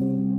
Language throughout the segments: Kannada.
thank you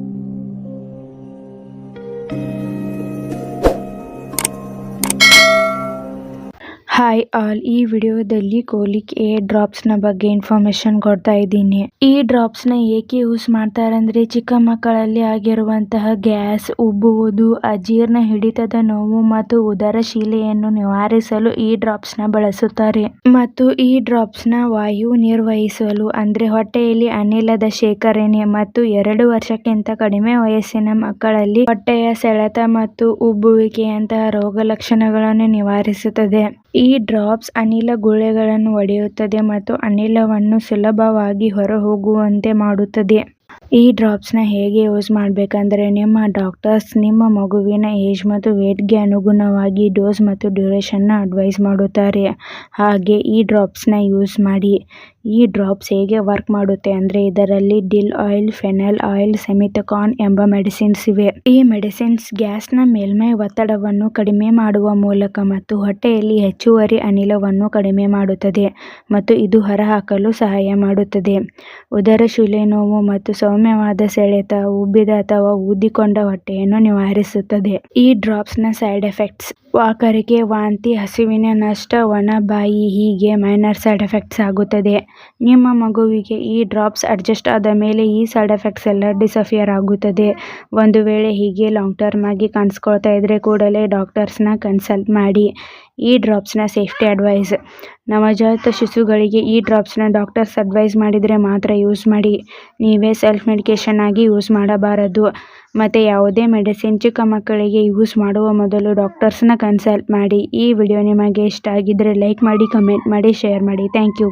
ಹಾಯ್ ಆಲ್ ಈ ವಿಡಿಯೋದಲ್ಲಿ ಕೋಲಿಕ್ ಏರ್ ಡ್ರಾಪ್ಸ್ನ ಬಗ್ಗೆ ಇನ್ಫಾರ್ಮೇಶನ್ ಕೊಡ್ತಾ ಇದ್ದೀನಿ. ಈ ಡ್ರಾಪ್ಸ್ನ ಏಕೆ ಯೂಸ್ ಮಾಡ್ತಾರೆ ಅಂದ್ರೆ ಚಿಕ್ಕ ಮಕ್ಕಳಲ್ಲಿ ಆಗಿರುವಂತಹ ಗ್ಯಾಸ್, ಉಬ್ಬುವುದು, ಅಜೀರ್ಣ ಹಿಡಿತದ ನೋವು ಮತ್ತು ಉದರಶೀಲೆಯನ್ನು ನಿವಾರಿಸಲು ಈ ಡ್ರಾಪ್ಸ್ನ ಬಳಸುತ್ತಾರೆ. ಮತ್ತು ಈ ಡ್ರಾಪ್ಸ್ನ ವಾಯು ನಿರ್ವಹಿಸಲು ಅಂದ್ರೆ ಹೊಟ್ಟೆಯಲ್ಲಿ ಅನಿಲದ ಶೇಖರಣೆ ಮತ್ತು ಎರಡು ವರ್ಷಕ್ಕಿಂತ ಕಡಿಮೆ ವಯಸ್ಸಿನ ಮಕ್ಕಳಲ್ಲಿ ಹೊಟ್ಟೆಯ ಸೆಳೆತ ಮತ್ತು ಉಬ್ಬುವಿಕೆಯಂತಹ ರೋಗ ಲಕ್ಷಣಗಳನ್ನು ನಿವಾರಿಸುತ್ತದೆ. ಈ ಡ್ರಾಪ್ಸ್ ಅನಿಲ ಗುಳ್ಳೆಗಳನ್ನು ಒಡೆಯುತ್ತದೆ ಮತ್ತು ಅನಿಲವನ್ನು ಸುಲಭವಾಗಿ ಹೊರಹೋಗುವಂತೆ ಮಾಡುತ್ತದೆ. ಈ ಡ್ರಾಪ್ಸ್ನ ಹೇಗೆ ಯೂಸ್ ಮಾಡಬೇಕೆಂದರೆ ನಿಮ್ಮ ಡಾಕ್ಟರ್ಸ್ ನಿಮ್ಮ ಮಗುವಿನ ಏಜ್ ಮತ್ತು weight ಗೆ ಅನುಗುಣವಾಗಿ ಡೋಸ್ ಮತ್ತು ಡ್ಯೂರೇಷನ್ನ ಅಡ್ವೈಸ್ ಮಾಡುತ್ತಾರೆ. ಹಾಗೆ ಈ ಡ್ರಾಪ್ಸ್ನ ಯೂಸ್ ಮಾಡಿ. ಈ ಡ್ರಾಪ್ಸ್ ಹೇಗೆ ವರ್ಕ್ ಮಾಡುತ್ತೆ ಅಂದರೆ ಇದರಲ್ಲಿ ಡಿಲ್ ಆಯಿಲ್, ಫೆನಲ್ ಆಯಿಲ್ ಸೆಮಿಥಕಾನ್ ಎಂಬ ಮೆಡಿಸಿನ್ಸ್ ಇವೆ. ಈ ಮೆಡಿಸಿನ್ಸ್ ಗ್ಯಾಸ್ನ ಮೇಲ್ಮೈ ಒತ್ತಡವನ್ನು ಕಡಿಮೆ ಮಾಡುವ ಮೂಲಕ ಮತ್ತು ಹೊಟ್ಟೆಯಲ್ಲಿ ಹೆಚ್ಚುವರಿ ಅನಿಲವನ್ನು ಕಡಿಮೆ ಮಾಡುತ್ತದೆ ಮತ್ತು ಇದು ಹೊರಹಾಕಲು ಸಹಾಯ ಮಾಡುತ್ತದೆ. ಉದರಶೂಲೆ ನೋವು ಮತ್ತು ಸೌಮ್ಯವಾದ ಸೆಳೆತ ಉಬ್ಬಿದ ಅಥವಾ ಊದಿಕೊಂಡ ಹೊಟ್ಟೆಯನ್ನು ನಿವಾರಿಸುತ್ತದೆ. ಈ ಡ್ರಾಪ್ಸ್ನ ಸೈಡ್ ಎಫೆಕ್ಟ್ಸ್ ವಾಕರಿಕೆ ವಾಂತಿ, ಹಸಿವಿನ ನಷ್ಟ, ಒಣ ಬಾಯಿ ಹೀಗೆ ಮೈನರ್ ಸೈಡ್ ಎಫೆಕ್ಟ್ಸ್ ಆಗುತ್ತದೆ. ನಿಮ್ಮ ಮಗುವಿಗೆ ಈ ಡ್ರಾಪ್ಸ್ ಅಡ್ಜಸ್ಟ್ ಆದ ಮೇಲೆ ಈ ಸೈಡ್ ಎಫೆಕ್ಟ್ಸ್ ಎಲ್ಲ ಡಿಸಫಿಯರ್ ಆಗುತ್ತದೆ. ಒಂದು ವೇಳೆ ಹೀಗೆ ಲಾಂಗ್ ಟರ್ಮ್ ಆಗಿ ಕಾಣಿಸ್ಕೊಳ್ತಾ ಇದ್ರೆ ಕೂಡಲೇ ಡಾಕ್ಟರ್ಸ್ನ ಕನ್ಸಲ್ಟ್ ಮಾಡಿ. ಈ ಡ್ರಾಪ್ಸ್ನ ಸೇಫ್ಟಿ ಅಡ್ವೈಸ್ ನವಜಾತ ಶಿಶುಗಳಿಗೆ ಈ ಡ್ರಾಪ್ಸ್ನ ಡಾಕ್ಟರ್ಸ್ ಅಡ್ವೈಸ್ ಮಾಡಿದರೆ ಮಾತ್ರ ಯೂಸ್ ಮಾಡಿ. ನೀವೇ ಸೆಲ್ಫ್ ಮೆಡಿಕೇಶನ್ ಆಗಿ ಯೂಸ್ ಮಾಡಬಾರದು. ಮತ್ತೆ ಯಾವುದೇ ಮೆಡಿಸಿನ್ ಚಿಕ್ಕ ಮಕ್ಕಳಿಗೆ ಯೂಸ್ ಮಾಡುವ ಮೊದಲು ಡಾಕ್ಟರ್ಸ್ನ ಕನ್ಸಲ್ಟ್ ಮಾಡಿ. ಈ ವಿಡಿಯೋ ನಿಮಗೆ ಇಷ್ಟ ಆಗಿದ್ದರೆ ಲೈಕ್ ಮಾಡಿ, ಕಮೆಂಟ್ ಮಾಡಿ, ಶೇರ್ ಮಾಡಿ. Thank you.